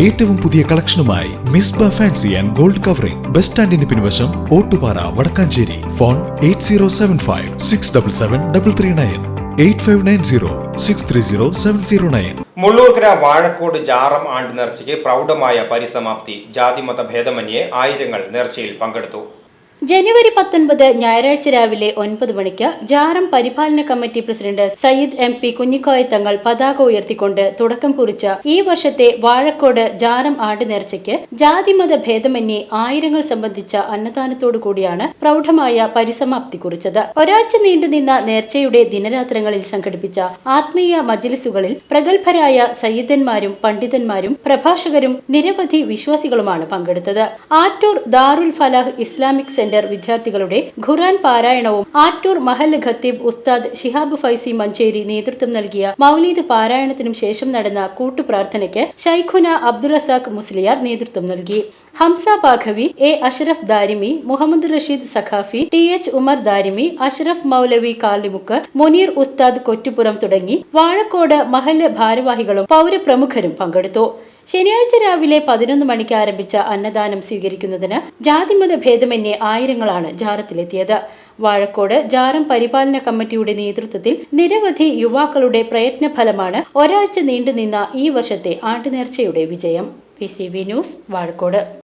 ഏറ്റവും പുതിയ കളക്ഷനുമായി Misba fancy and gold covering. Bus സ്റ്റാൻഡിന് പിൻവശം Ottupara Vadakkanchery. Phone eight zero seven five six double seven double three nine. Eight five nine zero six three zero seven zero nine. Mullurkara Vazhakkode ജാറം ആണ്ട് നേർച്ചയ്ക്ക് പ്രൗഢമായ പരിസമാപ്തി. ജാതിമത ഭേദമന്യേ ആയിരങ്ങൾ നേർച്ചയിൽ പങ്കെടുത്തു. ജനുവരി പത്തൊൻപത് ഞായറാഴ്ച രാവിലെ ഒൻപത് മണിക്ക് ജാറം പരിപാലന committee president Sayyid M P Kunhikoya Thangal പതാക ഉയർത്തിക്കൊണ്ട് തുടക്കം കുറിച്ച ഈ വർഷത്തെ വാഴക്കോട് ജാറം ആണ്ട് നേർച്ചയ്ക്ക് ജാതിമത ഭേദമന്യേ ആയിരങ്ങൾ സംബന്ധിച്ച അന്നദാനത്തോടു കൂടിയാണ് പ്രൗഢമായ പരിസമാപ്തി കുറിച്ചത്. ഒരാഴ്ച നീണ്ടുനിന്ന നേർച്ചയുടെ ദിനരാത്രങ്ങളിൽ സംഘടിപ്പിച്ച ആത്മീയ മജ്ലിസുകളിൽ പ്രഗത്ഭരായ സയ്യിദന്മാരും പണ്ഡിതന്മാരും പ്രഭാഷകരും നിരവധി വിശ്വാസികളുമാണ് പങ്കെടുത്തത്. ആറ്റൂർ ദാറുൽ ഫലാഹ് ഇസ്ലാമിക് സെന്റർ വിദ്യാർത്ഥികളുടെ ഖുറാൻ പാരായണവും ആറ്റൂർ മഹൽ ഖത്തീബ് ഉസ്താദ് ഷിഹാബ് ഫൈസി മഞ്ചേരി നേതൃത്വം നൽകിയ മൗലീദ് പാരായണത്തിനും ശേഷം നടന്ന കൂട്ടുപ്രാർത്ഥനയ്ക്ക് ഷൈഖുന അബ്ദുൾ റസാഖ് മുസ്ലിയാർ നേതൃത്വം നൽകി. Hamza Baqavi A Ashraf Darimi Muhammad Rasheed Saqafi T H Umar Darimi Ashraf Moulavi Kalimukku Muneer Usthad Kottupuram തുടങ്ങി വാഴക്കോട് മഹല്ല് ഭാരവാഹികളും പൗരപ്രമുഖരും പങ്കെടുത്തു. ശനിയാഴ്ച രാവിലെ പതിനൊന്ന് മണിക്ക് ആരംഭിച്ച അന്നദാനം സ്വീകരിക്കുന്നതിന് ജാതിമത ഭേദമന്യേ ആയിരങ്ങളാണ് ജാറത്തിലെത്തിയത്. വാഴക്കോട് ജാറം പരിപാലന കമ്മിറ്റിയുടെ നേതൃത്വത്തിൽ നിരവധി യുവാക്കളുടെ പ്രയത്ന ഫലമാണ് ഒരാഴ്ച നീണ്ടുനിന്ന ഈ വർഷത്തെ ആണ്ടുനേർച്ചയുടെ വിജയം. P C V news Vazhakkode.